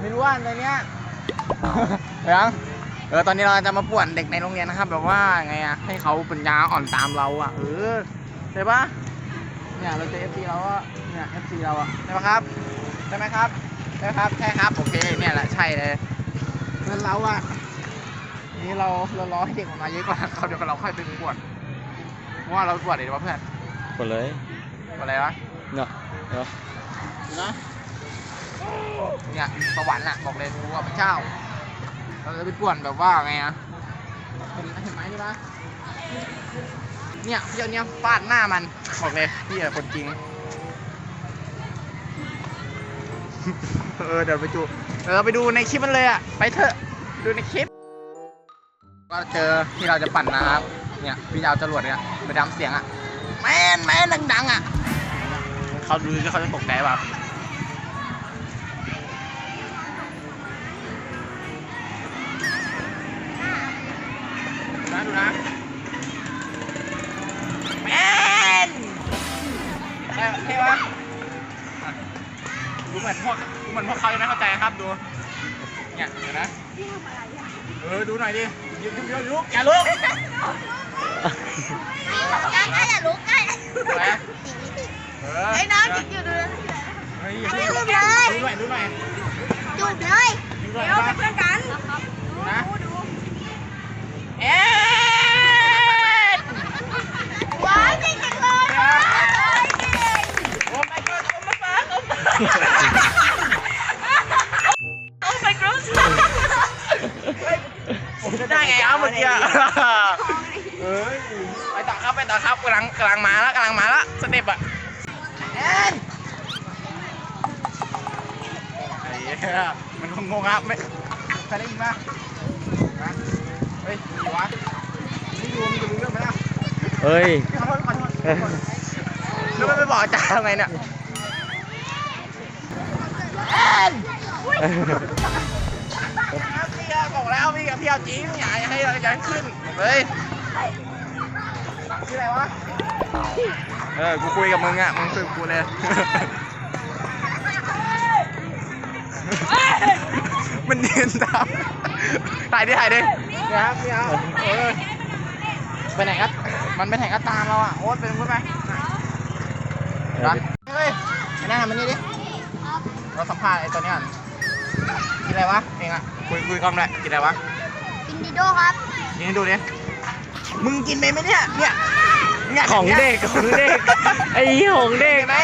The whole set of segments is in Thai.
ไม่รู้ว่าในเนี้ยเดี๋ยวเออตอนนี้เราจะมาป่วนเด็กในโรงเรียนนะครับ แบบว่าไงอะให้เขาปัญญาอ่อนตามเราอะเออใช่ปะเนี่ยเราเจอ FC เราก็เนี่ย FC เราอะใช่ปะครับใช่ไหมครับใช่ไหมครับใช่ครับโอเคเนี่ยแหละใช่เลยเพื่อนเราอะนี่เราเรารอให้เด็กออกมาเยอะกว่าเขาเดี๋ยวเราค่อยไปป่วนเพราะว่าเราป่วนเดี๋ยวเพื่อนหมดเลย อะไรวะเนาะเนาะนะเนี่ยสวรรค์อะบอกเลยกูว่าพระเจ้า เราจะไปป่วนแบบว่าไงอะเห็นเห็นไหมนี่ปะเนี่ยเดี๋ยวเนี้ยฟาดหน้ามันบอกเลยพี่อะคนจริง เออเดี๋ยวไปดูเออไปดูในคลิปมันเลยอะไปเถอะดูในคลิป ก็เจอที่เราจะปั่นนะครับ เนี่ยพี่จะเอาจรวดเนี่ยไปดำเสียงอะแม่นแม่นดังๆอะ เขาดูแล้วเขาจะตกใจแบบนะดูนะแมนเท่เท่ปะอะดูเหมือนพวกดูเหมือนพวกเขาจะไม่เข้าใจครับดู เนี่ยเดี๋ยวนะเออดูหน่อยดิยุกยุกยุกยุกอย่าลุกใกล้ใก ไอ้น้องจิกอยู่ดูเลยเฮ้ยไม่ดูลุกหน่เลอยยดูหน่อยดูหน่อยจุดเลยดูหน่อยเดี๋ยวว่าเป็นเพื่อนกันดูนะดูดูเอ๊ะว้ายเก่งจังเลยว้ายเก่งโอ้ my god โอ้ my god โอ้ my โอ้ my god ผมจะได้ไงเอาเมื่อกี้อะเอ้ยไปต่อครับไปต่อครับกำลังกำลังมาแล้วกำลังมาแล้วสเต็ปอะแอ นไอ้เหี้ยมันคงงงครับไม่ใครได้ยินปะฮะเฮ้ยอยู่วะนี่ดูมันจะรู้เรื่องไหมล่ะเฮ้ย ขอโทษขอโทษขอโทษแล้วไม่ไปบอกอาจารย์ทำไงเนี่ยแอนครับพี่อะบอกแล้วพี่กับพี่เอาจริงอย่าให้เราจะขึ้นบอกเลยชื่ออะไรวะ เออ กูคุยกับมึงอะ มึงคุยกับกูเลย มันยืนตามถ่ายดิถ่ายดิเนี่ยครับเนี่ยเอาเออไปไหนก็มันไปไหนก็ตามเราอะ โอ๊ตเป็นพูดไหมนะเฮ้ยไอ้นั่นทำมันนี่ดิ เราสัมภาษณ์ไอ้ตัวเนี้ยก่อนกินอะไรวะ เองอะ คุยคุยกล้องด้วยกินอะไรวะ กินดิโดครับ กินให้ดูดิ มึงกินไปไหมเนี่ย เนี่ย เนี่ยของเด็กของเด็กไอ้เหี้ยของเด็กเห็นไหม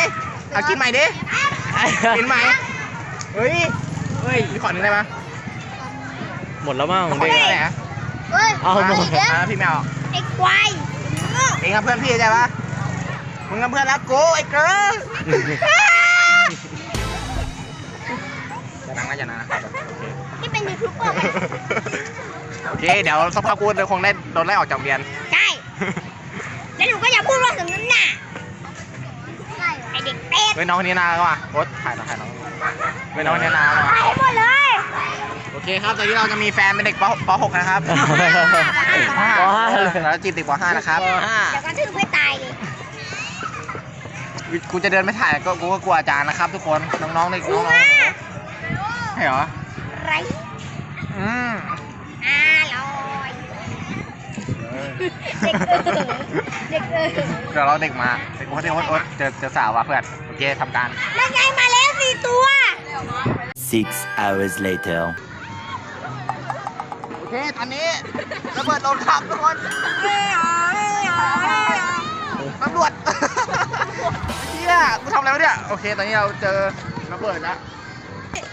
เอากินใหม่ดิกินใหม่เฮ้ยเฮ้ยพี่ขอหนึ่งได้ปะหมดแล้วมั้งของขอเด็กหนึ่งได้ไหนอะเฮ้ยเอาหมดไเด้ออ่าพี่แมวไอ้ควายโง่เองกับเพื่อนพี่ใช่ปะมึงกับเพื่อนรักกูไอ้เกิร์ลอย่านั่งนะอย่านั่งนะครับโอเคที่เป็นยูทูบเบอร์ไหมโอเค เดี๋ยวสักพักกูคงได้โดนไล่ออกจากโรงเรียน ใช่ แล้วหนูก็อย่าพูดว่าสมน้ำหน้าไอเด็กเป็ดเฮ้ยน้องคนนี้นาแล้วว่ะโอ๊ตถ่ายน้องถ่ายน้องเฮ้ยน้องคนนี้นาแล้วว่ะไปหมดเลยโอเคครับตอนนี้เราจะมีแฟนเป็นเด็กปป .6 นะครับปห้าเลยแล้วจีบเด็กป .5 นะครับเดี๋ยวกระทืบให้ตายเลยกูจะเดินไม่ถ่ายก็กูก็กลัวอาจารย์นะครับ ทุกคนน้องๆเด็กกูน้องว่าๆใช่เหรอไรอืม อร่อย เด็กเออเด็กเออเดี๋ยวเราเด็กมาเด็กโอ๊ตเด็กโอ๊ตโอ๊ตเจอเจอสาวว่ะเพื่อนโอเคทำการแล้วไงมาแล้วสี่ตัว Six hours later. โอเคตอนนี้ระเบิดโดนขับทุกคนตำรวจ เฮียกูทำอะไรวะเนี่ยโอเค ตอนนี้เราเจอระเบิดแล้ว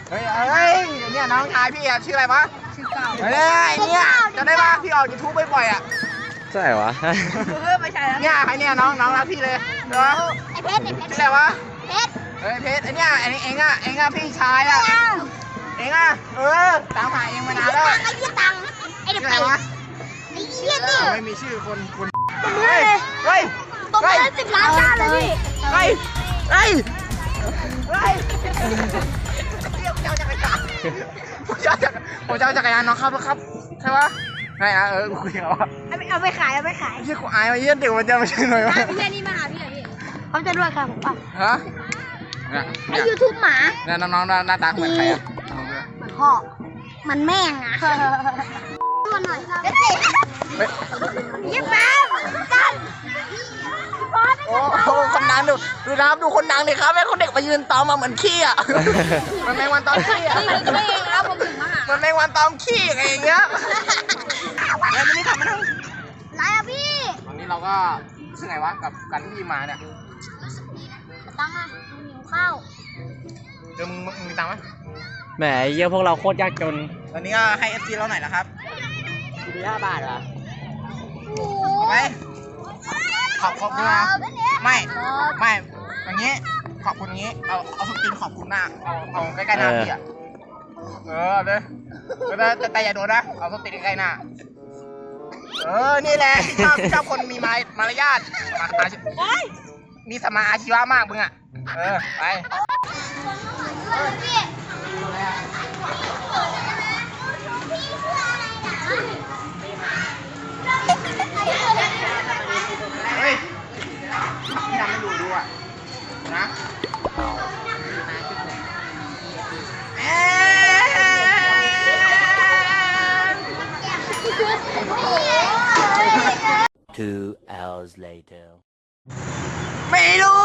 เฮ้ยเฮ้ยเนี่ยน้องชายพี่อะชื่ออะไรวะชื่อเก่าเฮ้ยเนี่ยจำได้ปะพี่ออกยูทูบบ่อยๆอะ ใช่วะเนี่ยใครเนี่ยน้องน้องรักพี่เลยเหรอไอเพชรไอเพชรชื่ออะไรวะเพชรเฮ้ยเพชรไอเนี่ยไอนี่เองอะเองอะพี่ชายอะเองอะเออตามหาเองมานานแล้วไอ้ยี่ตังไอเด็กชื่ออะไรเป็ดวะไอ้เหี้ยเอนี่อไม่มีชื่อคนคนตบมือเฮ้ยเลยเฮ้ยตบมือเลยสิบล้านชาติเลยพี่เฮ้ยเฮ้ยเฮ้ยเรียกเจ้าจักรยานผมเจ้าจักรผมเจ้าจักรยานน้องครับแล้วครับใช่ปะ ใช่นะเออกูคุยกับเขาอะเอาไปเอาไปขายเอาไปขายเฮียกูอายมาเยี่ยเด็กมันจะมาช่วยหน่อยวะเพื่อนนี่มาหาพี่เหรอพี่เขาจะด้วยค่ะผมป่ะฮะเนี่ยไอเนี่ยยูทูบหมาเนี่ยน้องๆหน้าหน้าตาเหมือนใครอะลองดูนะมันพ่อมันแม่งอะตัวหน่อยเดี๋ยวสิเฮ้ยยิ้มแป๊บกันบอสโอ้โหคนดังดูดูนะครับดูคนดังดิครับแม่คนเด็กมายืนตอมมาเหมือนขี้อะมันแมงวันตอมขี้อะไม่เองครับผมถึงมาหามันแมงวันตอมขี้อะไรอย่างเงี้ย แล้วนี่ทำมันทั้งไรอะพี่ตอนนี้เราก็ชื่อไงวะกับกันที่มาเนี่ยตังค์อะหิวข้าว เดี๋ยวมึงมึงมีตังค์ไหมแหมไอ้เหี้ยพวกเราโคตรยากจน ตอนนี้ก็ให้เอฟซีเราหน่อยนะครับดีห้าบาทเหรอโอ้เอาไปขอบขอบคุณนะไม่ไม่อย่างงี้ขอบคุณงี้เอาเอาสตินขอบคุณหน้าเอาเอาใกล้ๆหน้าพี่อะเออเลยแต่แต่แต่อย่าโดนนะเอาสตินใกล้ๆหน้า เออ นี่แหละชอบชอบคนมีมารมารยาทมาอาชีมีสมาอาชีวะมากมึงอะ เออ ไป พี่ Two hours later. ไม่รู้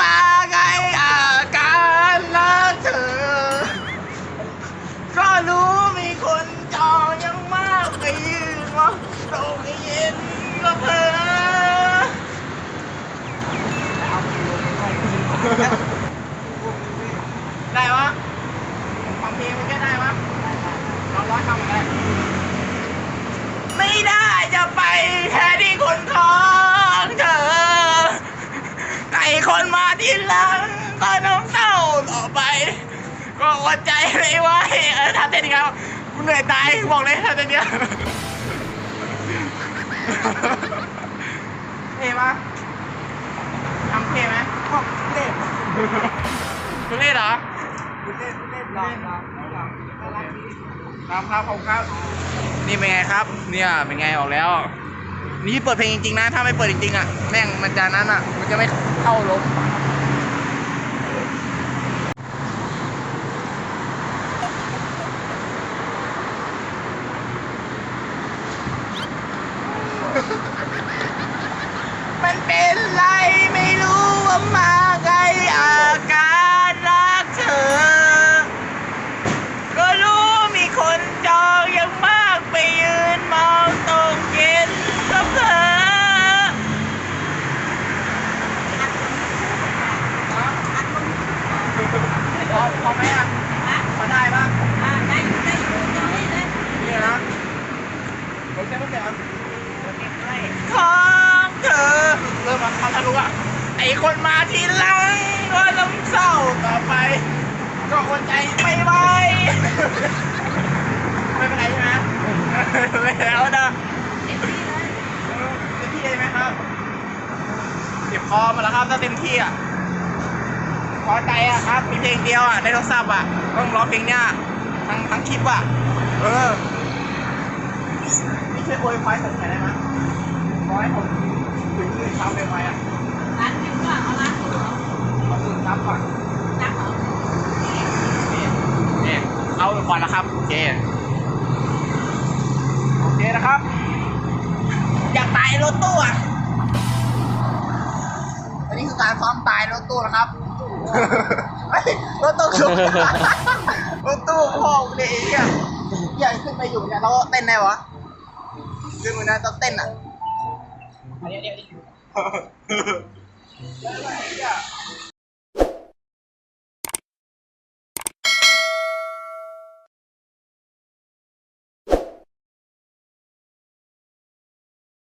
มาไงอาการละเธอ ก็รู้มีคนจองยังมากไปยืนว่าตรงเย็นก็เพอ อดใจไม่ไหวเออทำเต้นอีกแล้วกูเหนื่อยตายบอกเลยทำเต้นเดียวเท่ปะทำเท่ไหมชอบเล่นคุณเล่นเหรอคุณเล่นคุณเล่นลองลองลองครับครับผมครับนี่เป็นไงครับ เนี่ยเป็นไงออกแล้ว นี่เปิดเพลงจริงๆนะ ถ้าไม่เปิดจริงๆอะแม่งมันจะนั้นอะ มันจะไม่เข้าลมมัน เป็นไรไม่รู้ว่ามาไงอาการรักเธอ ก็รู้มีคนจองยังมากไปยืนมองตรงเย็นกับเธอพอพอไหมอะพอได้ปะได้ได้นี่นะผมจะไม่เปลี่ยนของเธอเริ่มมาเขาทะลุอะ ไอคนมาทีหลังก็ต้องเศร้าต่อไป ก็อดใจไม่ไหวไม่เป็นไรใช่ไหมไม่แล้วนะเต็มที่เลยไหมครับเจ็บคอมาแล้วครับถ้าเต็มที่อะพอใจอะครับ มีเพลงเดียวอะในโทรศัพท์อะต้องร้องเพลงเนี้ยทั้งทั้งคลิปอะ เออนี่ช่วยโวยไฟผมหน่อยได้ไหมร้อยผมถึงหมื่นซับเลยไหมอะ ร้านหนึ่งก่อนเอาร้านหนึ่งเอาหมื่นซับก่อนนี่นี่เอาไปก่อนแล้วครับโอเคโอเคนะครับ อยากตายรถตู้อะอันนี้คือการซ้อมตายรถตู้นะครับเฮ้ยรถตู้ชุบรถตู้พ่อกูเนี่ยไอ้เนี่ยใหญ่ขึ้นไปอยู่เนี่ยเราเต้นได้วะขึ้นมาได้ต้องเต้นอะอันนี้เดี๋ยว ดิแล้วไอ้เนี่ย